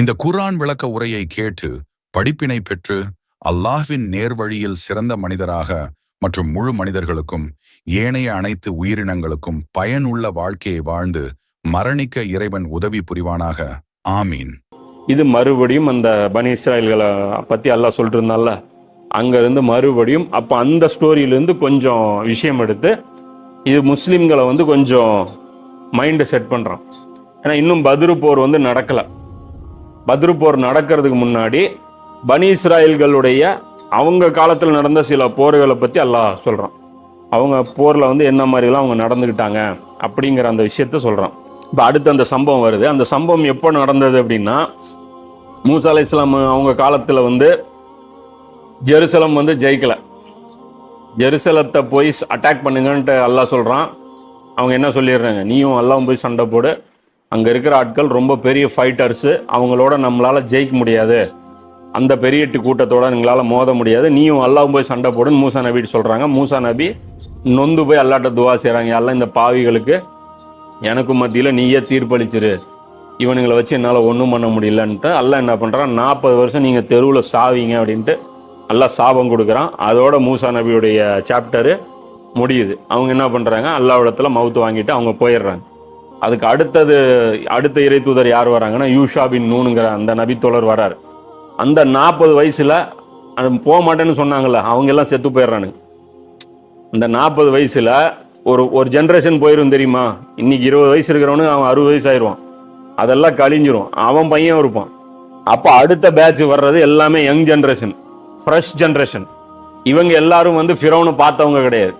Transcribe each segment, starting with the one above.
இந்த குர்ஆன் விளக்க உரையை கேட்டு படிப்பினை பெற்று அல்லாஹ்வின் நேர்வழியில் சிறந்த மனிதராக மற்றும் முழு மனிதர்களுக்கும் ஏனைய அனைத்து உயிரினங்களுக்கும் பயனுள்ள வாழ்க்கையை வாழ்ந்து மரணிக்க இறைவன் உதவி புரிவானாக. ஆமீன். இது மறுபடியும் அந்த பனி இஸ்ராயல்களை பற்றி அல்லாஹ் சொல்லிட்டு இருந்தால அங்கேருந்து மறுபடியும் அப்போ அந்த ஸ்டோரியிலேருந்து கொஞ்சம் விஷயம் எடுத்து இது முஸ்லீம்களை வந்து கொஞ்சம் மைண்டை செட் பண்ணுறான் ஏன்னா இன்னும் பதிரு போர் வந்து நடக்கலை. பத்ரு போர் நடக்கிறதுக்கு முன்னாடி பனி இஸ்ராயல்களுடைய அவங்க காலத்தில் நடந்த சில போர்களை பற்றி அல்லாஹ் சொல்கிறான் அவங்க போரில் வந்து என்ன மாதிரிலாம் அவங்க நடந்துக்கிட்டாங்க அப்படிங்கிற அந்த விஷயத்த சொல்கிறான் இப்போ அடுத்து அந்த சம்பவம் வருது. அந்த சம்பவம் எப்போ நடந்தது அப்படின்னா மூசா அலை இஸ்லாம் அவங்க காலத்தில் வந்து ஜெருசலம் வந்து ஜெயிக்கலை. ஜெருசலத்தை போய் அட்டாக் பண்ணுங்கன்ட்டு அல்லாஹ் சொல்கிறான் அவங்க என்ன சொல்லிடுறாங்க? நீயும் அல்லாவும் போய் சண்டை போடு. அங்கே இருக்கிற ஆட்கள் ரொம்ப பெரிய ஃபைட்டர்ஸு அவங்களோட நம்மளால் ஜெயிக்க முடியாது. அந்த பெரிய கூட்டத்தோடு கூட்டத்தோட எங்களால் மோத முடியாது. நீயும் அல்லாவும் போய் சண்டை போடுன்னு மூசா நபிட்டு சொல்கிறாங்க மூசா நபி நொந்து போய் அல்லாட்ட துவா செய்கிறாங்க எல்லாம் இந்த பாவிகளுக்கு எனக்கும் மத்தியில் நீயே தீர்ப்பளிச்சிரு. இவனுங்களை வச்சு என்னால் ஒன்றும் பண்ண முடியலன்ட்டு அல்ல என்ன பண்ணுறான் நாற்பது வருஷம் நீங்கள் தெருவில் சாவீங்க அப்படின்ட்டு நல்லா சாபம் கொடுக்குறான். அதோட மூசா நபியுடைய சாப்டரு முடியுது. அவங்க என்ன பண்ணுறாங்க அல்லாவிடத்தில் மவுத்து வாங்கிட்டு அவங்க போயிடுறாங்க. அதுக்கு அடுத்தது அடுத்த இறை தூதர் யார் வராங்கன்னா யூஷா பின் நூனுங்கிற அந்த நபித்தோழர் வராரு. அந்த நாற்பது வயசுல அது போக மாட்டேன்னு சொன்னாங்கல்ல அவங்க எல்லாம் செத்து போயிடுறானுங்க அந்த நாற்பது வயசுல ஒரு ஒரு ஜென்ரேஷன் போயிடும் தெரியுமா? இன்னைக்கு இருபது வயசு இருக்கிறவனுக்கு அவன் அறுபது வயசு ஆயிடுவான். அதெல்லாம் கழிஞ்சிரும். அவன் பையன் இருப்பான். அப்போ அடுத்த பேட்ச் வர்றது எல்லாமே யங் ஜென்ரேஷன் ஃப்ரெஷ் ஜென்ரேஷன் இவங்க எல்லாரும் வந்து ஃபிரௌனை பார்த்தவங்க கிடையாது.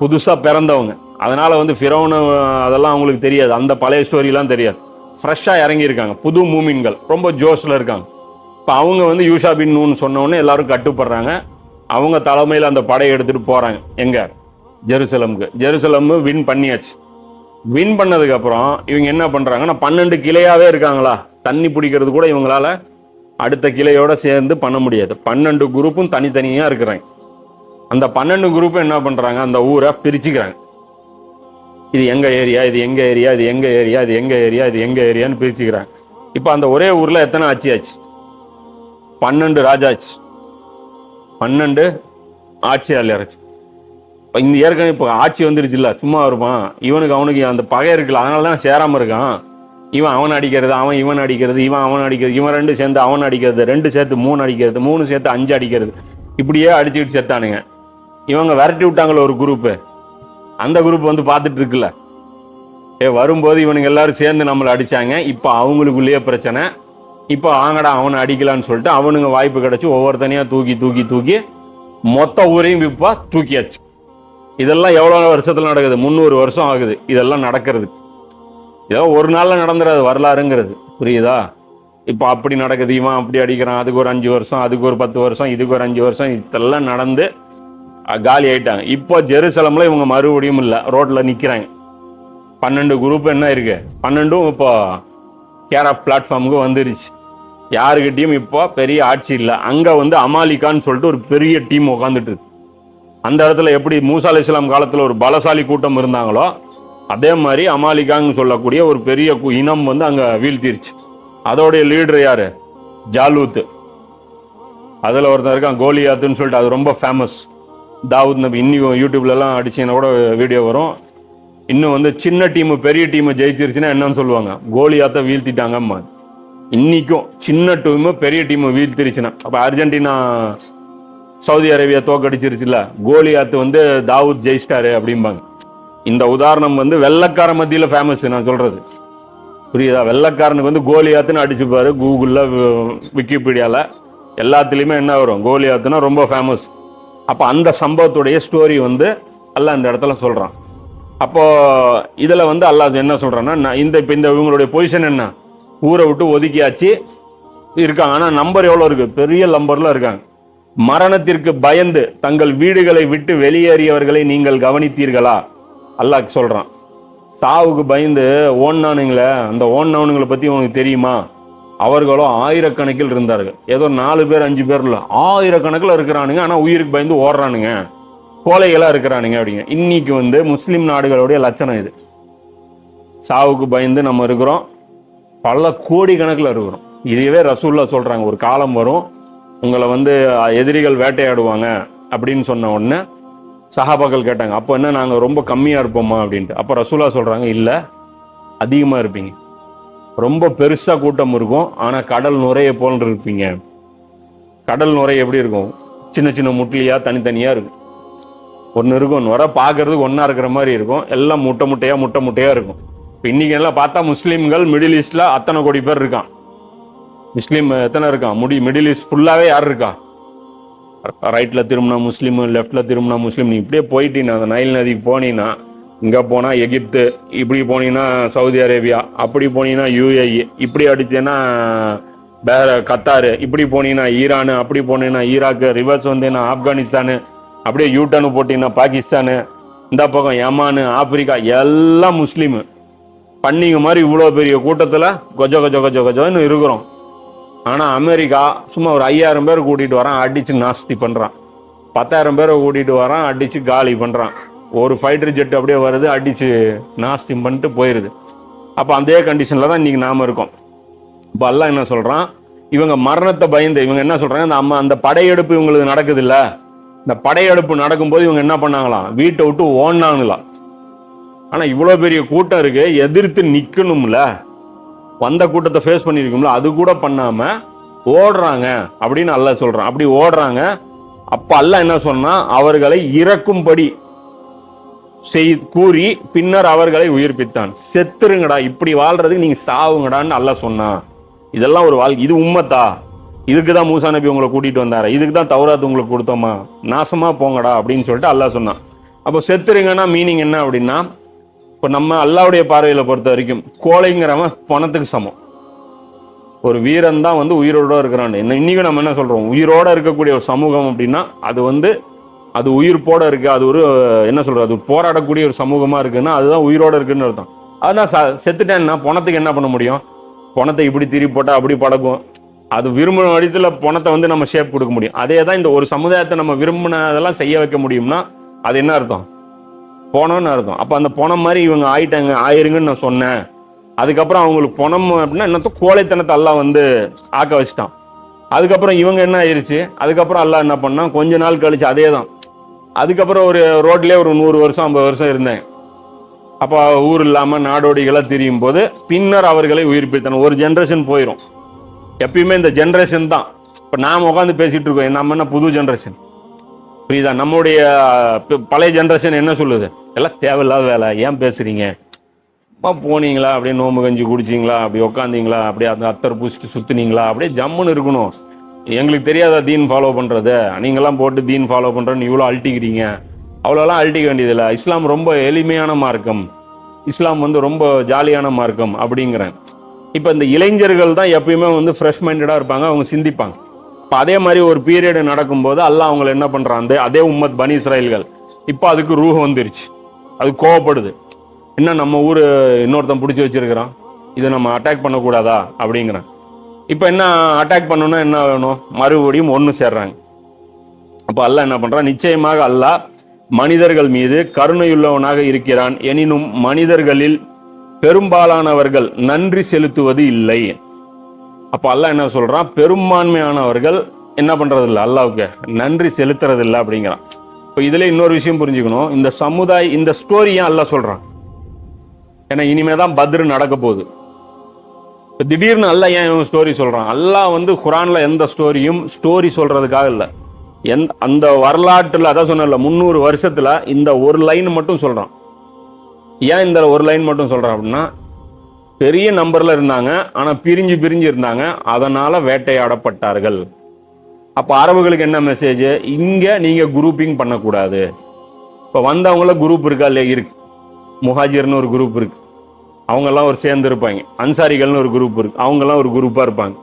புதுசாக பிறந்தவங்க. அதனால் வந்து ஃபிரௌனு அதெல்லாம் அவங்களுக்கு தெரியாது. அந்த பழைய ஸ்டோரிலாம் தெரியாது. ஃப்ரெஷ்ஷாக இறங்கியிருக்காங்க. புது மூமின்கள். ரொம்ப ஜோஷில் இருக்காங்க. இப்போ அவங்க வந்து யூஷா பின் நூன் சொன்னோடனே எல்லாரும் கட்டுப்படுறாங்க. அவங்க தலைமையில் அந்த படையை எடுத்துகிட்டு போகிறாங்க எங்கே? ஜெருசலமுக்கு. ஜெருசலம் வின் பண்ணியாச்சு. வின் பண்ணதுக்கப்புறம் இவங்க என்ன பண்ணுறாங்கன்னா பன்னெண்டு கிளையாகவே இருக்காங்களா? தண்ணி பிடிக்கிறது கூட இவங்களால அடுத்த கிளையோட சேர்ந்து பண்ண முடியாது. பன்னெண்டு குரூப்பும் தனித்தனியாக இருக்கிறாங்க. அந்த பன்னெண்டு குரூப்பும் என்ன பண்ணுறாங்க அந்த ஊரை பிரிச்சுக்கிறாங்க. இது எங்கள் ஏரியா இது எங்கள் ஏரியா இது எங்கள் ஏரியா இது எங்கள் ஏரியா இது எங்கள் ஏரியான்னு பிரிச்சுக்கிறாங்க. இப்போ அந்த ஒரே ஊரில் எத்தனை ஆட்சி ஆச்சு? பன்னெண்டு ராஜாச்சு. பன்னெண்டு ஆட்சியாளர் ஆச்சு இந்த ஏற்கனவே இப்போ ஆட்சி வந்துருச்சுல்ல சும்மா இருப்பான். இவனுக்கு அவனுக்கு அந்த பகை இருக்குல்ல அதனால தான் சேராமல் இருக்கான். இவன் அவன் அடிக்கிறது அவன் இவன் அடிக்கிறது இவன் அவன் அடிக்கிறது இவன் ரெண்டு சேர்ந்து அவன் அடிக்கிறது ரெண்டு சேர்த்து மூணு அடிக்கிறது மூணு சேர்த்து அஞ்சு அடிக்கிறது. இப்படியே அடிச்சுக்கிட்டு செத்தானுங்க. இவங்க விரட்டி விட்டாங்களோ ஒரு குரூப்பு அந்த குரூப் வந்து பார்த்துட்டு இருக்குல்ல. ஏ வரும்போது இவனுங்க எல்லாரும் சேர்ந்து நம்மளை அடிச்சாங்க. இப்போ அவங்களுக்குள்ளேயே பிரச்சனை. இப்போ ஆங்கடா அவனை அடிக்கலான்னு சொல்லிட்டு அவனுங்க வாய்ப்பு கிடைச்சு ஒவ்வொருத்தனையாக தூக்கி தூக்கி தூக்கி மொத்த ஊரையும் இப்போ தூக்கியாச்சு. இதெல்லாம் எவ்வளோ வருஷத்தில் நடக்குது? முந்நூறு வருஷம் ஆகுது. இதெல்லாம் நடக்கிறது. ஏதோ ஒரு நாளில் நடந்துடாது வரலாறுங்கிறது. புரியுதா? இப்போ அப்படி நடக்குது. இவன் அப்படி அடிக்கிறான். அதுக்கு ஒரு அஞ்சு வருஷம் அதுக்கு ஒரு பத்து வருஷம் இதுக்கு ஒரு அஞ்சு வருஷம் இதெல்லாம் நடந்து காலி ஆயிட்டாங்க. இப்போ ஜெருசலம்ல இவங்க மறுபடியும் இல்லை. ரோட்ல நிக்கிறாங்க. பன்னெண்டு குரூப் என்ன இருக்கு? பன்னெண்டும் இப்போ கேர் ஆஃப் பிளாட்ஃபார்முக்கு வந்துருச்சு. யாருக்கிட்டையும் இப்போ பெரிய ஆட்சி இல்லை. அங்கே வந்து அமாலிகான்னு சொல்லிட்டு ஒரு பெரிய டீம் உட்காந்துட்டு இருக்கு. அந்த இடத்துல எப்படி மூசா அலி இஸ்லாம் காலத்தில் ஒரு பலசாலி கூட்டம் இருந்தாங்களோ அதே மாதிரி அமாலிகான்னு சொல்லக்கூடிய ஒரு பெரிய கு- இனம் வந்து அங்கே வீழ்த்திருச்சு. அதோடைய லீடர் யார்? ஜாலூத். அதில் ஒருத்தன் இருக்கான் கோலியாத்துன்னு சொல்லிட்டு அது ரொம்ப ஃபேமஸ் தாவூத் நபி இன்னும் யூடியூப்லலாம் அடிச்சிங்கன்னா அடிச்சீங்கன்னா கூட வீடியோ வரும். இன்னும் வந்து சின்ன டீமு பெரிய டீம் ஜெயிச்சிருச்சுன்னா என்னன்னு சொல்லுவாங்க. கோலியாத்தை வீழ்த்திட்டாங்கம்மா. இன்னைக்கும் சின்ன டீமு பெரிய டீம் வீழ்த்திருச்சுன்னா. அப்போ அர்ஜென்டினா சவுதி அரேபியா தோக்கடிச்சிருச்சுல கோலியாத்து வந்து தாவூத் ஜெயிச்சிட்டாரு அப்படிம்பாங்க. இந்த உதாரணம் வந்து வெள்ளக்கார மத்தியில் ஃபேமஸ் நான் சொல்றது. புரியுதா? வெள்ளக்காரனுக்கு வந்து கோலியாத்துன்னு அடிச்சுப்பாரு. கூகுளில் விக்கிபீடியாவில் எல்லாத்துலேயுமே என்ன வரும்? கோலியாத்துனா ரொம்ப ஃபேமஸ் அப்போ அந்த சம்பவத்துடைய ஸ்டோரி வந்து அல்லாஹ் இந்த இடத்துல சொல்கிறான் அப்போது இதில் வந்து அல்லாஹ் என்ன சொல்கிறான்னா நான் இந்த இப்போ இந்த இவங்களுடைய பொசிஷன் என்ன? ஊரை விட்டு ஒதுக்கியாச்சு இருக்காங்க. ஆனால் நம்பர் எவ்வளோ இருக்குது பெரிய நம்பரில் இருக்காங்க. மரணத்திற்கு பயந்து தங்கள் வீடுகளை விட்டு வெளியேறியவர்களை நீங்கள் கவனித்தீர்களா? அல்லாஹ் சொல்கிறான் சாவுக்கு பயந்து ஓன்னானுங்களே அந்த ஓன்னானுங்களை பற்றி உனக்கு தெரியுமா? அவர்களும் ஆயிரக்கணக்கில் இருந்தார்கள். ஏதோ நாலு பேர் அஞ்சு பேர் இல்லை. ஆயிரக்கணக்கில் இருக்கிறானுங்க. ஆனால் உயிருக்கு பயந்து ஓடுறானுங்க. கோலைகளாக இருக்கிறானுங்க அப்படிங்க. இன்னைக்கு வந்து முஸ்லீம் நாடுகளுடைய லட்சணம் இது. சாவுக்கு பயந்து நம்ம இருக்கிறோம். பல கோடி கணக்கில் இருக்கிறோம். இதுவே ரசூல்லா சொல்கிறாங்க ஒரு காலம் வரும். உங்களை வந்து எதிரிகள் வேட்டையாடுவாங்க அப்படின்னு சொன்ன உடனே சஹாபாக்கள் கேட்டாங்க. அப்போ என்ன நாங்கள் ரொம்ப கம்மியாக இருப்போமா அப்படின்ட்டு. அப்போ ரசூலா சொல்கிறாங்க இல்லை அதிகமாக இருப்பீங்க. ரொம்ப பெருசாக கூட்டம் இருக்கும். ஆனால் கடல் நுரைய போல் இருப்பீங்க. கடல் நுரை எப்படி இருக்கும்? சின்ன சின்ன முட்லியா தனித்தனியாக இருக்கும். ஒன்று இருக்கும். நுரை பார்க்கறதுக்கு ஒன்றா இருக்கிற மாதிரி இருக்கும். எல்லாம் முட்டை முட்டையாக முட்டை முட்டையாக இருக்கும். இப்போ இன்றைக்கி எல்லாம் பார்த்தா முஸ்லீம்கள் மிடில் ஈஸ்டில் அத்தனை கோடி பேர் இருக்கான். முஸ்லீம் எத்தனை இருக்கான்? முடி மிடில் ஈஸ்ட் ஃபுல்லாகவே யார் இருக்கா? ரைட்டில் திரும்பினா முஸ்லீம் லெஃப்டில் திரும்பினா முஸ்லீம். நீ இப்படியே போயிட்டீங்கன்னா அந்த நைல் நதிக்கு போனீங்கன்னா இங்கே போனால் எகிப்து இப்படி போனீங்கன்னா சவுதி அரேபியா அப்படி போனீங்கன்னா யூஏஇ இப்படி அடிச்சேன்னா வேற கத்தாரு இப்படி போனீங்கன்னா ஈரானு அப்படி போனீங்கன்னா ஈராக்கு ரிவர்ஸ் வந்தீங்கன்னா ஆப்கானிஸ்தானு அப்படியே யூட்டர்னு போட்டிங்கன்னா பாகிஸ்தானு இந்த பக்கம் யமானு ஆப்பிரிக்கா எல்லாம் முஸ்லீமு. பண்ணிங்க மாதிரி இவ்வளோ பெரிய கூட்டத்தில் கொஜ கொஜ கொஜ கொஜன்னு இருக்கிறோம். ஆனால் அமெரிக்கா சும்மா ஒரு ஐயாயிரம் பேர் கூட்டிகிட்டு வரான் அடித்து நாஸ்தி பண்ணுறான் பத்தாயிரம் பேரை கூட்டிகிட்டு வரான் அடித்து காலி பண்ணுறான் ஒரு ஃபைட்டர் ஜெட் அப்படியே வருது அடித்து நாஸ்தி பண்ணிட்டு போயிடுது அப்போ அதே கண்டிஷனில் தான் இன்றைக்கி நாம் இருக்கோம். இப்போ அல்லாஹ் என்ன சொல்கிறான் இவங்க மரணத்தை பயந்து இவங்க என்ன சொல்கிறாங்க அந்த அம்மா அந்த படையெடுப்பு இவங்களுக்கு நடக்குது இல்லை இந்த படையெடுப்பு நடக்கும்போது இவங்க என்ன பண்ணாங்களாம்? வீட்டை விட்டு ஓடினாங்களாம். ஆனால் இவ்வளோ பெரிய கூட்டம் இருக்குது எதிர்த்து நிற்கணும்ல வந்த கூட்டத்தை ஃபேஸ் பண்ணியிருக்கோம்ல அது கூட பண்ணாமல் ஓடுறாங்க அப்படின்னு அல்ல சொல்கிறான் அப்படி ஓடுறாங்க. அப்போ அல்லாஹ் என்ன சொன்னால் அவர்களை இறக்கும்படி செய் கூறி பின்னர் அவர்களை உயிர்ப்பித்தான். செத்துருங்கடா இப்படி வாழ்றதுக்கு நீங்க சாவுங்கடான்னு அல்லாஹ் சொன்னான் இதெல்லாம் ஒரு வாழ்க்கை. இது உம்மத்தா. இதுக்கு தான் மூசா நபி உங்களை கூட்டிட்டு வந்தார்? இதுக்கு தான் தௌராத் உங்களுக்கு கொடுத்தோமா? நாசமா போங்கடா அப்படின்னு சொல்லிட்டு அல்லாஹ் சொன்னான். அப்போ செத்துருங்கன்னா மீனிங் என்ன அப்படின்னா இப்போ நம்ம அல்லாவுடைய பார்வையில பொறுத்த வரைக்கும் கோழைங்கிறவன் பணத்துக்கு சமம். ஒரு வீரன் தான் வந்து உயிரோட இருக்கிறான். இன்னும் இன்னைக்கு நம்ம என்ன சொல்றோம்? உயிரோட இருக்கக்கூடிய ஒரு சமூகம் அப்படின்னா அது வந்து அது உயிர்ப்போட இருக்கு. அது ஒரு என்ன சொல்றது அது போராடக்கூடிய ஒரு சமூகமா இருக்குன்னா அதுதான் உயிரோட இருக்குன்னு அர்த்தம். அதுதான் ச- செத்துட்டேன்னா பணத்துக்கு என்ன பண்ண முடியும்? பணத்தை இப்படி திரி போட்டால் அப்படி பழகும். அது விரும்பின வடித்துல பணத்தை வந்து நம்ம ஷேப் கொடுக்க முடியும். அதே தான் இந்த ஒரு சமுதாயத்தை நம்ம விரும்பினதெல்லாம் செய்ய வைக்க முடியும்னா அது என்ன அர்த்தம்? போனோம்னு அர்த்தம். அப்போ அந்த பணம் மாதிரி இவங்க ஆயிட்டாங்க ஆயிருங்கன்னு நான் சொன்னேன். அதுக்கப்புறம் அவங்களுக்கு பணம் அப்படின்னா என்னத்தோ கோழைத்தனத்தை எல்லாம் வந்து ஆக்க வச்சுட்டான். அதுக்கப்புறம் இவங்க என்ன ஆயிடுச்சு அதுக்கப்புறம் எல்லாம் என்ன பண்ணான்? கொஞ்ச நாள் கழிச்சு அதே தான். அதுக்கப்புறம் ஒரு ரோட்லேயே ஒரு நூறு வருஷம் ஐம்பது வருஷம் இருந்தேன். அப்போ ஊர் இல்லாமல் நாடோடிகளாக திரியும் போது பின்னர் அவர்களை உயிர்ப்பித்தனர் ஒரு ஜென்ரேஷன் போயிடும் எப்பயுமே இந்த ஜென்ரேஷன் தான். இப்போ நாம் உட்காந்து பேசிகிட்டு இருக்கோம். நம்ம என்ன புது ஜென்ரேஷன் புரியுதா? நம்முடைய பழைய ஜென்ரேஷன் என்ன சொல்லுது? எல்லாம் தேவையில்லாத வேலை. ஏன் பேசுகிறீங்க அப்போ போனீங்களா? அப்படியே நோம்பு கஞ்சி குடிச்சிங்களா? அப்படி உட்காந்தீங்களா? அப்படியே அந்த அத்தர் பூசிட்டு சுற்றுனீங்களா அப்படியே ஜம்முன்னு இருக்கணும். எங்களுக்கு தெரியாதா தீன் ஃபாலோ பண்ணுறது நீங்களாம் போட்டு தீன் ஃபாலோ பண்ணுறேன்னு இவ்வளோ அழட்டிக்கிறீங்க. அவ்வளோலாம் அழட்டிக்க வேண்டியதில்லை. இஸ்லாம் ரொம்ப எளிமையான மார்க்கம். இஸ்லாம் வந்து ரொம்ப ஜாலியான மார்க்கம் அப்படிங்கிறேன். இப்போ இந்த இளைஞர்கள் தான் எப்பயுமே வந்து ஃப்ரெஷ் மைண்டடாக இருப்பாங்க அவங்க சிந்திப்பாங்க. இப்போ அதே மாதிரி ஒரு பீரியடு நடக்கும்போது அல்லாஹ் அவங்கள என்ன பண்ணுறான் அந்த அதே உம்மத் பனி இஸ்ராயல்கள் இப்போ அதுக்கு ரூஹ் வந்துருச்சு. அது கோவப்படுது. என்ன நம்ம ஊர் இன்னொருத்தன் பிடிச்சி வச்சிருக்கிறான்? இதை நம்ம அட்டாக் பண்ணக்கூடாதா? அப்படிங்கிறேன். இப்போ என்ன அட்டாக் பண்ணணும்னா என்ன வேணும்? மறுபடியும் ஒன்று சேர்றாங்க. அப்போ அல்லாஹ் என்ன பண்ணுறான் நிச்சயமாக அல்லாஹ் மனிதர்கள் மீது கருணையுள்ளவனாக இருக்கிறான். எனினும் மனிதர்களில் பெரும்பாலானவர்கள் நன்றி செலுத்துவது இல்லை. அப்போ அல்லாஹ் என்ன சொல்கிறான் பெரும்பான்மையானவர்கள் என்ன பண்ணுறது இல்லை அல்லாவுக்கு நன்றி செலுத்துறது இல்லை அப்படிங்கிறான். இப்போ இதில் இன்னொரு விஷயம் புரிஞ்சுக்கணும். இந்த சமுதாய இந்த ஸ்டோரி ஏன் அல்லாஹ் சொல்கிறான் ஏன்னா இனிமே தான் பத்ரு நடக்க போகுது. திடீர்னு அல்ல ஏன் ஸ்டோரி சொல்கிறான் அல்லாஹ் வந்து குரானில் எந்த ஸ்டோரியும் ஸ்டோரி சொல்கிறதுக்காக இல்லை. எந் அந்த வரலாற்றில் அதான் சொன்னல முந்நூறு வருஷத்தில் இந்த ஒரு லைன் மட்டும் சொல்கிறான் ஏன் இந்த ஒரு லைன் மட்டும் சொல்கிறான் அப்படின்னா பெரிய நம்பரில் இருந்தாங்க ஆனால் பிரிஞ்சு பிரிஞ்சு இருந்தாங்க அதனால் வேட்டையாடப்பட்டார்கள். அப்போ அரபுகளுக்கு என்ன மெசேஜ் இங்கே நீங்கள் குரூப்பிங் பண்ணக்கூடாது. இப்போ வந்தவங்கள குரூப் இருக்கா இல்லையா? இருக்கு. முஹாஜிர்னு ஒரு குரூப் இருக்குது அவங்கெல்லாம் ஒரு சேர்ந்து இருப்பாங்க அன்சாரிகள்னு ஒரு குரூப் இருக்கு. அவங்கெல்லாம் ஒரு குரூப்பாக இருப்பாங்க.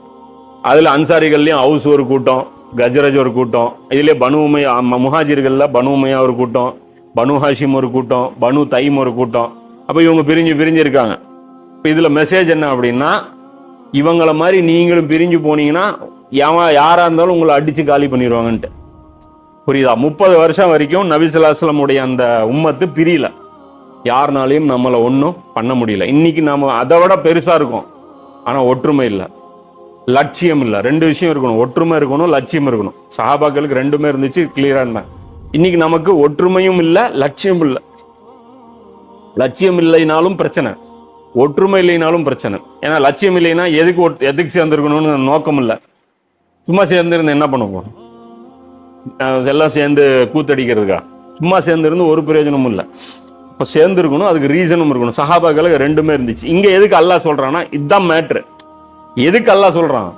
அதில் அன்சாரிகள்லேயும் ஹவுஸ் ஒரு கூட்டம் கஜரஜ் ஒரு கூட்டம் இதிலே பனு உமையா ம- பனு உமையா ஒரு கூட்டம் பனு ஹாஷிம் ஒரு கூட்டம் பனு தைம் ஒரு கூட்டம். அப்போ இவங்க பிரிஞ்சு பிரிஞ்சு இருக்காங்க. இப்போ இதில் மெசேஜ் என்ன அப்படின்னா இவங்கள மாதிரி நீங்களும் பிரிஞ்சு போனீங்கன்னா எவன் யாராக இருந்தாலும் உங்களை அடித்து காலி பண்ணிடுவாங்கன்ட்டு புரியுதா? முப்பது வருஷம் வரைக்கும் நபிசுல்லாஸ்லமுடைய அந்த உம்மத்து பிரியலை. யாருனாலையும் நம்மளை ஒன்றும் பண்ண முடியல. இன்னைக்கு நம்ம அதை விட பெருசா இருக்கும். ஆனா ஒற்றுமை இல்லை. லட்சியம் இல்லை. ரெண்டு விஷயம் இருக்கணும். ஒற்றுமை இருக்கணும் லட்சியம் இருக்கணும். சஹாபாக்களுக்கு ரெண்டுமே இருந்துச்சு கிளியராக இருந்தாங்க. இன்னைக்கு நமக்கு ஒற்றுமையும் இல்லை லட்சியம் இல்லை. லட்சியம் இல்லைனாலும் பிரச்சனை. ஒற்றுமை இல்லைனாலும் பிரச்சனை. ஏன்னா லட்சியம் இல்லைன்னா எதுக்கு எதுக்கு சேர்ந்துருக்கணும்னு நோக்கம் இல்லை. சும்மா சேர்ந்துருந்து என்ன பண்ணுவோம் எல்லாம் சேர்ந்து கூத்தடிக்கிறதுக்கா? சும்மா சேர்ந்துருந்து ஒரு பிரயோஜனமும் இல்லை. இப்போ சேர்ந்துருக்கணும் அதுக்கு ரீசனும் இருக்கணும். சஹாபாக்களுக்கு ரெண்டுமே இருந்துச்சு. இங்கே எதுக்கு அல்லா சொல்கிறான்னா இதுதான் மேட்ரு எதுக்கு அல்லா சொல்கிறான்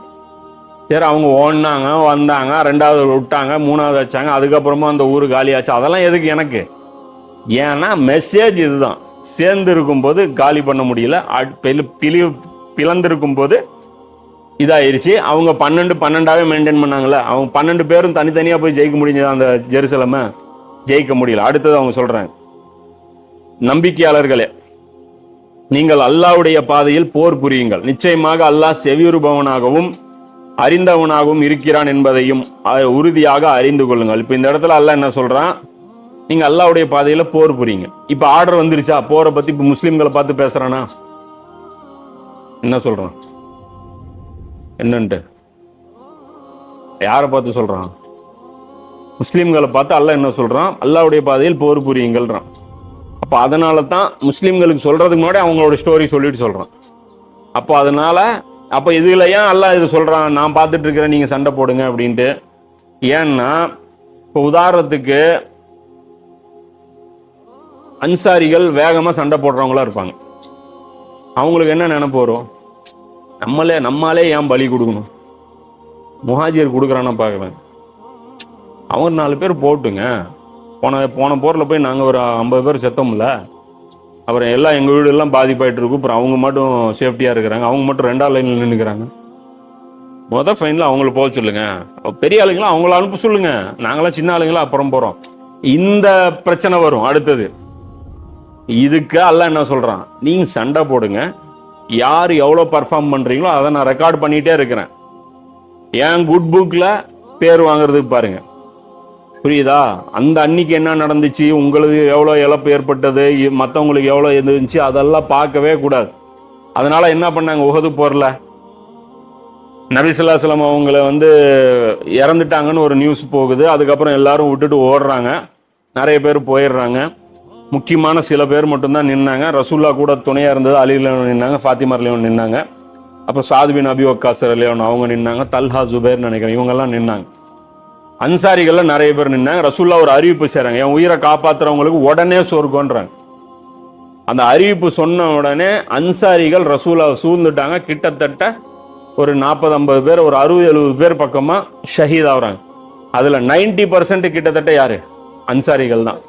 சரி அவங்க ஓடினாங்க வந்தாங்க ரெண்டாவது விட்டாங்க மூணாவது வச்சாங்க அதுக்கப்புறமா அந்த ஊர் காலியாச்சு. அதெல்லாம் எதுக்கு எனக்கு? ஏன்னா மெசேஜ் இதுதான். சேர்ந்து இருக்கும்போது காலி பண்ண முடியல. அட்- பிளி பிளந்திருக்கும் போது இதாயிருச்சு. அவங்க பன்னெண்டு பன்னெண்டாவே மெயின்டைன் பண்ணாங்களே அவங்க பன்னெண்டு பேரும் தனித்தனியாக போய் ஜெயிக்க முடிஞ்சது அந்த ஜெருசலமை? ஜெயிக்க முடியல. அடுத்தது அவங்க சொல்கிறாங்க நம்பிக்கையாளர்களே நீங்கள் அல்லாவுடைய பாதையில் போர் புரியுங்கள். நிச்சயமாக அல்லாஹ் செவியுறுபவனாகவும் அறிந்தவனாகவும் இருக்கிறான் என்பதையும் உறுதியாக அறிந்து கொள்ளுங்கள். இப்போ இந்த இடத்துல அல்லாஹ் என்ன சொல்றான்? நீங்க அல்லாஹ்வுடைய பாதையில போர் புரியுங்க. இப்ப ஆர்டர் வந்துருச்சா? போரை பத்தி இப்ப முஸ்லிம்களை பார்த்து பேசுறானா? என்ன சொல்றான்? என்னன்ட்டு? யாரை பார்த்து சொல்றான்? முஸ்லிம்களை பார்த்து அல்லாஹ் என்ன சொல்றான்? அல்லாவுடைய பாதையில் போர் புரியுங்கள்ன்றான். அப்போ அதனால தான் முஸ்லீம்களுக்கு சொல்கிறதுக்கு முன்னாடி அவங்களோட ஸ்டோரி சொல்லிட்டு சொல்கிறான் அப்போ அதனால அப்போ இதுல ஏன் எல்லாம் இது சொல்கிறான் நான் பார்த்துட்டு இருக்கிறேன் சண்டை போடுங்க அப்படின்ட்டு. ஏன்னா இப்போ உதாரணத்துக்கு அன்சாரிகள் வேகமாக சண்டை போடுறவங்களா இருப்பாங்க. அவங்களுக்கு என்ன நினப்பு வரும்? நம்மளே நம்மாலே ஏன் பலி கொடுக்கணும்? முஹாஜியர் கொடுக்குறான்னு பார்க்குறேன் அவங்க நாலு பேர் போட்டுங்க. போன போன போரில் போய் நாங்கள் ஒரு ஐம்பது பேர் செத்தோம்ல. அப்புறம் எல்லாம் எங்கள் வீடு எல்லாம் பாதிப்பாயிட்டு இருக்கும் அப்புறம் அவங்க மட்டும் சேஃப்டியாக இருக்கிறாங்க. அவங்க மட்டும் ரெண்டாவது லைனில் நின்றுக்கிறாங்க மொதல் ஃபைனில் அவங்கள போக சொல்லுங்க. பெரிய ஆளுங்களாம் அவங்கள அனுப்ப சொல்லுங்க. நாங்களாம் சின்ன ஆளுங்களா அப்புறம் போகிறோம் இந்த பிரச்சனை வரும். அடுத்தது இதுக்கு அல்ல என்ன சொல்கிறான் நீங்க சண்டை போடுங்க. யார் எவ்வளோ பர்ஃபார்ம் பண்ணுறீங்களோ அதை நான் ரெக்கார்ட் பண்ணிகிட்டே இருக்கிறேன். என் குட் புக்கில் பேர் வாங்குறதுக்கு பாருங்கள் புரியுதா? அந்த அன்னைக்கு என்ன நடந்துச்சு? உங்களுக்கு எவ்வளோ இழப்பு ஏற்பட்டது? மற்றவங்களுக்கு எவ்வளோ இருந்துச்சு? அதெல்லாம் பார்க்கவே கூடாது. அதனால என்ன பண்ணாங்க? உகது போரில். நபிசுல்லாஸ்லாம் அவங்கள வந்து இறந்துட்டாங்கன்னு ஒரு நியூஸ் போகுது. அதுக்கப்புறம் எல்லாரும் விட்டுட்டு ஓடுறாங்க. நிறைய பேர் போயிடுறாங்க. முக்கியமான சில பேர் மட்டும்தான் நின்னாங்க. ரசூல்லா கூட துணையாக இருந்தது. அலில நின்னாங்க ஃபாத்திமா நின்னாங்க. அப்புறம் சாதுபின் அபி வக்காஸ் அலிவன் அவங்க நின்னாங்க. தல்ஹா ஜுபேர் நினைக்கிறேன். இவங்கெல்லாம் நின்னாங்க. அன்சாரிகள்லாம் நிறைய பேர் நின்னாங்க. ரசூல்லா ஒரு அறிவிப்பு செய்கிறாங்க என் உயிரை காப்பாத்துறவங்களுக்கு உடனே சொர்க்கன்றாங்க அந்த அறிவிப்பு சொன்ன உடனே அன்சாரிகள் ரசூலாவை சூழ்ந்துட்டாங்க. கிட்டத்தட்ட ஒரு நாற்பது ஐம்பது பேர் ஒரு அறுபது எழுபது பேர் பக்கமாக ஷஹீத் ஆகுறாங்க. அதில் நைன்டி பர்சன்ட் கிட்டத்தட்ட யார்? அன்சாரிகள் தான்.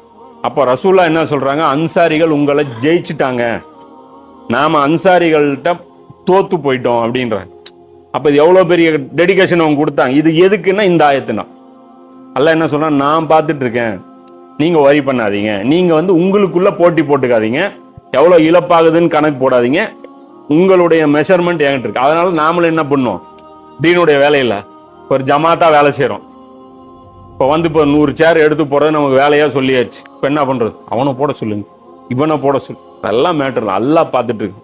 அப்போ ரசூல்லா என்ன சொல்கிறாங்க அன்சாரிகள் உங்களை ஜெயிச்சுட்டாங்க. நாம் அன்சாரிகள்கிட்ட தோத்து போயிட்டோம் அப்படின்றாங்க. அப்போ இது எவ்வளோ பெரிய டெடிகேஷன் அவங்க கொடுத்தாங்க. இது எதுக்குன்னா இந்த ஆயத்துனா. அல்ல என்ன சொல்றான்? நான் பார்த்துட்டு இருக்கேன் நீங்க ஒரி பண்ணாதீங்க. நீங்க வந்து உங்களுக்குள்ள போட்டி போட்டுக்காதீங்க. எவ்வளவு இழப்பாகுதுன்னு கணக்கு போடாதீங்க. உங்களுடைய மெஷர்மெண்ட் என்கிட்ட இருக்கு. அதனால நாமளும் என்ன பண்ணுவோம்? தீனுடைய வேலையில ஒரு ஜமாத்தா வேலை செய்கிறோம் இப்போ வந்து இப்போ நூறு சேர் எடுத்து போறது நமக்கு வேலையா சொல்லியாச்சு. இப்போ என்ன பண்றது? அவனை போட சொல்லுங்க. இவனை போட சொல்லு. அதெல்லாம் மேட்டர் நல்லா பார்த்துட்டு இருக்கு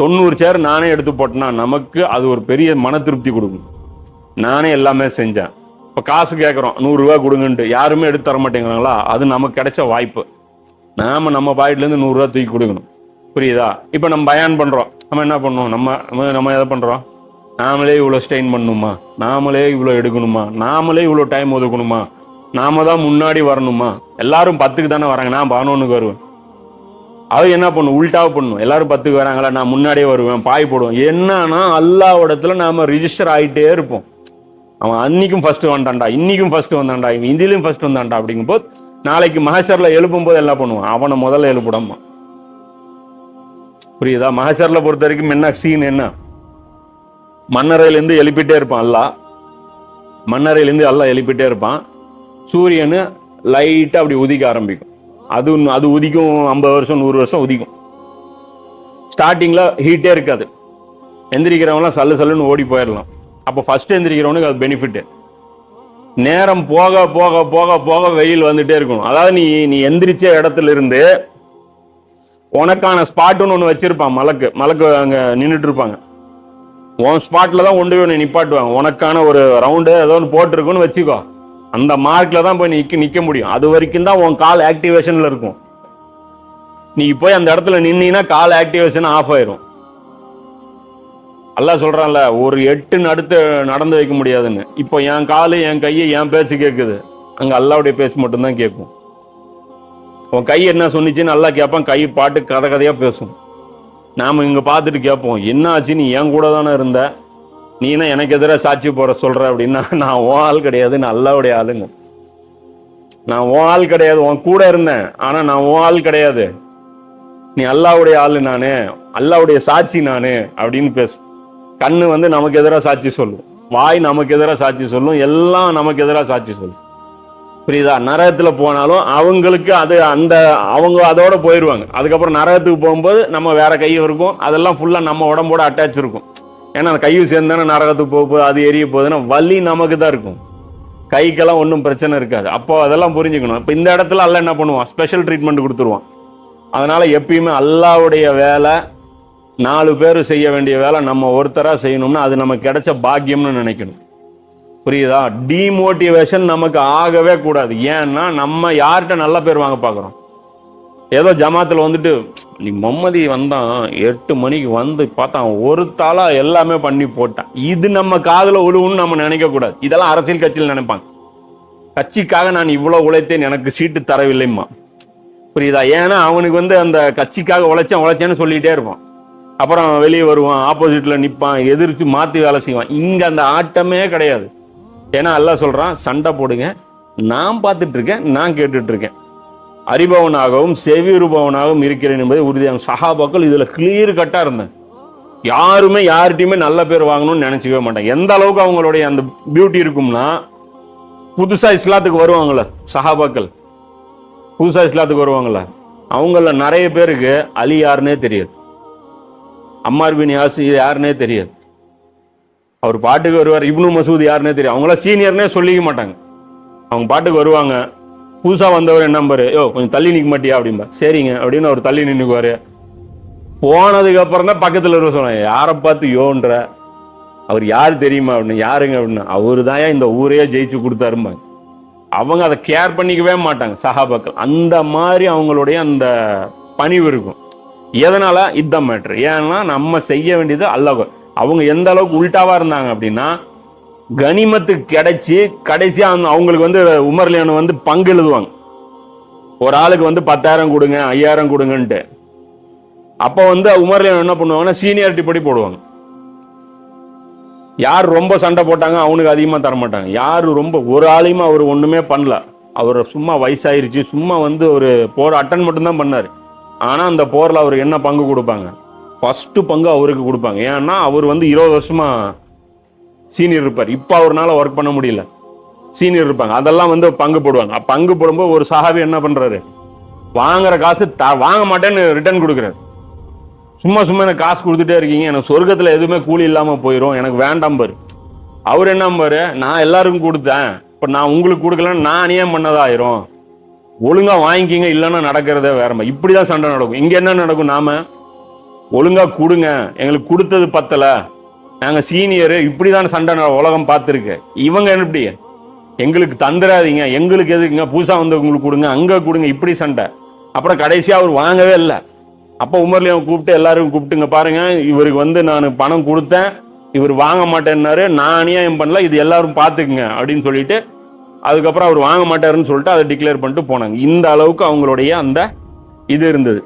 தொண்ணூறு சேர் நானே எடுத்து போட்டேன்னா நமக்கு அது ஒரு பெரிய மன திருப்தி கொடுக்கும். நானே எல்லாமே செஞ்சேன். இப்போ காசு கேட்குறோம் நூறுரூவா கொடுங்கன்ட்டு யாருமே எடுத்து தர மாட்டேங்கிறாங்களா? அது நமக்கு கிடைச்ச வாய்ப்பு. நாம் நம்ம பாக்கெட்லேருந்து நூறுரூவா தூக்கி கொடுக்கணும். புரியுதா? இப்போ நம்ம பயான் பண்ணுறோம் நம்ம என்ன பண்ணுவோம்? நம்ம நம்ம- எதை பண்ணுறோம் நாமளே இவ்வளோ ஸ்டெயின் பண்ணணுமா? நாமளே இவ்வளோ எடுக்கணுமா? நாமளே இவ்வளோ டைம் ஒதுக்கணுமா? நாம தான் முன்னாடி வரணுமா? எல்லாரும் பத்துக்கு தானே வராங்க. நான் பதினொன்றுக்கு வருவேன். அது என்ன பண்ணும்? உல்டாவை பண்ணும். எல்லாரும் பத்துக்கு வராங்களா? நான் முன்னாடியே வருவேன். பாய் போடுவேன். என்னன்னா அல்லாவிடத்துல நாம ரிஜிஸ்டர் ஆகிட்டே இருப்போம். அவன் அன்னைக்கும் ஃபர்ஸ்ட் வந்தான்டா இன்னைக்கும் ஃபர்ஸ்ட் வந்தான்டா இவன் இந்தியிலும் ஃபர்ஸ்ட் வந்தான்டா அப்படிங்கும்போது நாளைக்கு மகசர்ல எழுப்பும் போது என்ன பண்ணுவான்? அவனை முதல்ல எழுப்பிடம்மா புரியுதா? மகசர்ல பொறுத்த வரைக்கும் என்ன சீன் என்ன? மன்னரையில இருந்து எழுப்பிட்டே இருப்பான் அல்லாஹ் மன்னரையில இருந்து அல்லாஹ் எழுப்பிட்டே இருப்பான். சூரியனு லைட்டா அப்படி உதிக்க ஆரம்பிக்கும். அது அது உதிக்கும் ஐம்பது வருஷம் நூறு வருஷம் உதிக்கும். ஸ்டார்டிங்ல ஹீட்டே இருக்காது. எந்திரிக்கிறவங்களாம் சல்லு சல்லுன்னு ஓடி போயிடலாம் அப்போ ஃபர்ஸ்ட் எந்திரிக்கிறவனுக்கு அது பெனிஃபிட்டு நேரம் போக போக போக போக வெயில் வந்துட்டே இருக்கும் அதாவது நீ நீ எந்திரிச்ச இடத்துல இருந்து உனக்கான ஸ்பாட்டுன்னு ஒன்று வச்சிருப்பான் மலக்கு. மலக்கு அங்கே நின்றுட்டு இருப்பாங்க. உன் ஸ்பாட்டில் தான் கொண்டு போய் நிப்பாட்டுவாங்க. உனக்கான ஒரு ரவுண்டு ஏதோ ஒன்று போட்டிருக்குன்னு வச்சுக்கோ. அந்த மார்க்கில் தான் போய் நிற்க நிற்க முடியும். அது வரைக்கும் தான் உன் கால் ஆக்டிவேஷனில் இருக்கும். நீ போய் அந்த இடத்துல நின்னீங்கன்னா கால் ஆக்டிவேஷன் ஆஃப் ஆயிரும். அல்லாஹ் சொல்கிறான்ல ஒரு எட்டு அடுத்து நடந்து வைக்க முடியாதுன்னு. இப்போ என் காலு என் கையை என் பேச்சு கேட்குது அங்கே அல்லாவுடைய பேச்சு மட்டும்தான் கேட்கும். உன் கை என்ன சொன்னிச்சுன்னு நல்லா கேட்பான் கை பாட்டு கதை கதையாக பேசும். நாம் இங்கே பார்த்துட்டு கேட்போம் என்ன ஆச்சு? நீ என் கூட தானே இருந்த? நீனா எனக்கு எதிராக சாட்சி போற சொல்ற அப்படின்னா நான் உன் ஆள் கிடையாது நான் அல்லாவுடைய ஆளுங்க. நான் உன் ஆள் கிடையாது உன் கூட இருந்தேன் ஆனால் நான் உன் ஆள் கிடையாது. நீ அல்லாவுடைய ஆளு நானு அல்லாவுடைய சாட்சி நானு அப்படின்னு பேசும். கண்ணு வந்து நமக்கு எதிராக சாட்சி சொல்லும். வாய் நமக்கு எதிராக சாட்சி சொல்லும். எல்லாம் நமக்கு எதிராக சாட்சி சொல்லும். புரியுதா? நரகத்தில் போனாலும் அவங்களுக்கு அது அந்த அவங்க அதோட போயிடுவாங்க அதுக்கப்புறம் நரகத்துக்கு போகும்போது நம்ம வேற கை இருக்கும். அதெல்லாம் ஃபுல்லாக நம்ம உடம்போட அட்டாச் இருக்கும். ஏன்னா அந்த கையும் சேர்ந்தானே நரகத்துக்கு போக போகுது அது எரிய போகுதுன்னா வலி நமக்கு தான் இருக்கும். கைக்கெல்லாம் ஒன்றும் பிரச்சனை இருக்காது. அப்போ அதெல்லாம் புரிஞ்சுக்கணும். இப்போ இந்த இடத்துல அல்ல என்ன பண்ணுவான்? ஸ்பெஷல் ட்ரீட்மெண்ட் கொடுத்துருவான். அதனால எப்பயுமே அல்லாவுடைய வேலை நாலு பேர் செய்ய வேண்டிய வேலை நம்ம ஒருத்தராக செய்யணும்னா அது நமக்கு கிடைச்ச பாக்கியம்னு நினைக்கணும். புரியுதா? டிமோட்டிவேஷன் நமக்கு ஆகவே கூடாது. ஏன்னா நம்ம யார்கிட்ட நல்ல பேர் வாங்க பார்க்குறோம் ஏதோ ஜமாத்தில் வந்துட்டு நீ மொம்மதி வந்தான் எட்டு மணிக்கு வந்து பார்த்தான் ஒரு தாளா எல்லாமே பண்ணி போட்டான். இது நம்ம காதில் உழுவுன்னு நம்ம நினைக்கக்கூடாது இதெல்லாம் அரசியல் கட்சியில் நினைப்பாங்க. கட்சிக்காக நான் இவ்வளோ உழைத்தேன் எனக்கு சீட்டு தரவில்லைம்மா. புரியுதா? ஏன்னா அவனுக்கு வந்து அந்த கட்சிக்காக உழைச்சேன் உழைச்சேன்னு சொல்லிகிட்டே இருப்பான். அப்புறம் வெளியே வருவான் ஆப்போசிட்ல நிற்பான் எதிர்த்து மாற்றி வேலை செய்வான். இங்கே அந்த ஆட்டமே கிடையாது. ஏன்னா எல்லாம் சொல்கிறான் சண்டை போடுங்க. நான் பார்த்துட்டு இருக்கேன் நான் கேட்டுட்ருக்கேன். அறிபவனாகவும் செவிருபவனாகவும் இருக்கிறேன் என்பதை உறுதியாக சகாபாக்கள் இதில் கிளியர் கட்டாக இருந்தேன் யாருமே யார்கிட்டையுமே நல்ல பேர் வாங்கணும்னு நினச்சிக்கவே மாட்டேன் எந்த அளவுக்கு அவங்களுடைய அந்த பியூட்டி இருக்கும்னா புதுசா இஸ்லாத்துக்கு வருவாங்கல்ல சஹாபாக்கள். புதுசா இஸ்லாத்துக்கு வருவாங்கள அவங்கள நிறைய பேருக்கு அலி யாருன்னே தெரியாது. அம்மார் பின் யாசி யாருன்னே தெரியாது. அவர் பாட்டுக்கு வருவார் இப்னு மசூத் யாருன்னே தெரியும் அவங்களாம் சீனியர்னே சொல்லிக்க மாட்டாங்க. அவங்க பாட்டுக்கு வருவாங்க. புதுசாக வந்தவர் என்ன பாரு யோ கொஞ்சம் தள்ளி நிற்க மாட்டியா? அப்படிம்பா. சரிங்க அப்படின்னு அவர் தள்ளி நின்றுக்குவார் போனதுக்கு அப்புறம் தான் பக்கத்தில் இருக்க சொன்னாங்க யாரை பார்த்து யோன்ற? அவர் யார் தெரியுமா? அப்படின்னு. யாருங்க? அப்படின்னு. அவரு தான் இந்த ஊரையே ஜெயிச்சு கொடுத்தாரும்பாங்க. அவங்க அதை கேர் பண்ணிக்கவே மாட்டாங்க சகாபாக்கள் அந்த மாதிரி அவங்களுடைய அந்த பணிவு இருக்கும். எதனால? இதுதான் மேட்ரு ஏன்னா நம்ம செய்ய வேண்டியது அல்லாஹ். அவங்க எந்த அளவுக்கு உல்டாவா இருந்தாங்க அப்படின்னா கனிமத்துக்கு கிடைச்சி கடைசியா அவங்களுக்கு வந்து உமர்லியானு வந்து பங்கு எழுதுவாங்க. ஒரு ஆளுக்கு வந்து பத்தாயிரம் கொடுங்க ஐயாயிரம் கொடுங்கன்ட்டு. அப்போ வந்து உமர்லியான் என்ன பண்ணுவாங்கன்னா சீனியாரிட்டி படி போடுவாங்க. யார் ரொம்ப சண்டை போட்டாங்க அவனுக்கு அதிகமாக தர மாட்டாங்க யார் ரொம்ப ஒரு ஆளையுமே அவர் ஒன்றுமே பண்ணல. அவர் சும்மா வயசாயிருச்சு சும்மா வந்து ஒரு போட அட்டன் மட்டும்தான் பண்ணார். ஆனால் அந்த போரில் அவர் என்ன பங்கு கொடுப்பாங்க? ஃபஸ்ட்டு பங்கு அவருக்கு கொடுப்பாங்க. ஏன்னா அவர் வந்து இருபது வருஷமா சீனியர் இருப்பார். இப்போ அவர்னால ஒர்க் பண்ண முடியல. சீனியர் இருப்பாங்க. அதெல்லாம் வந்து பங்கு போடுவாங்க. பங்கு போடும்போது ஒரு சஹாபி என்ன பண்ணுறாரு வாங்குற காசு த- வாங்க மாட்டேன்னு ரிட்டர்ன் கொடுக்குறாரு. சும்மா சும்மா எனக்கு காசு கொடுத்துட்டே இருக்கீங்க. எனக்கு சொர்க்கத்தில் எதுவுமே கூலி இல்லாமல் போயிடும் எனக்கு வேண்டாம் பாரு. அவர் என்ன பாரு? நான் எல்லாருக்கும் கொடுத்தேன். இப்போ நான் உங்களுக்கு கொடுக்கலன்னு நான் அநியாயம் பண்ணதாயிரும் ஒழுங்கா வாங்கிக்கிங்க இல்லைன்னா நடக்கிறதே வேற மாதிரி. இப்படிதான் சண்டை நடக்கும். இங்க என்ன நடக்கும்? நாம ஒழுங்கா கொடுங்க. எங்களுக்கு கொடுத்தது பத்தல. நாங்க சீனியர் இப்படிதான் சண்டை நட- உலகம் பார்த்துருக்கு. இவங்க எப்படி எங்களுக்கு தந்துடாதீங்க எங்களுக்கு எதுக்குங்க? புதுசா வந்தவங்களுக்கு கொடுங்க. அங்க கொடுங்க. இப்படி சண்டை. அப்புறம் கடைசியா அவர் வாங்கவே இல்லை. அப்ப உமர்லியம் கூப்பிட்டு எல்லாரும் கூப்பிட்டுங்க பாருங்க. இவருக்கு வந்து நான் பணம் கொடுத்தேன். இவர் வாங்க மாட்டேன்னாரு. நான் அநியாயம் பண்ணல. இது எல்லாரும் பாத்துக்குங்க அப்படின்னு சொல்லிட்டு அதுக்கப்புறம் அவர் வாங்க மாட்டாருன்னு சொல்லிட்டு அதை டிக்ளேர் பண்ணிட்டு போனாங்க. இந்த அளவுக்கு அவங்களுடைய அந்த இது இருந்தது.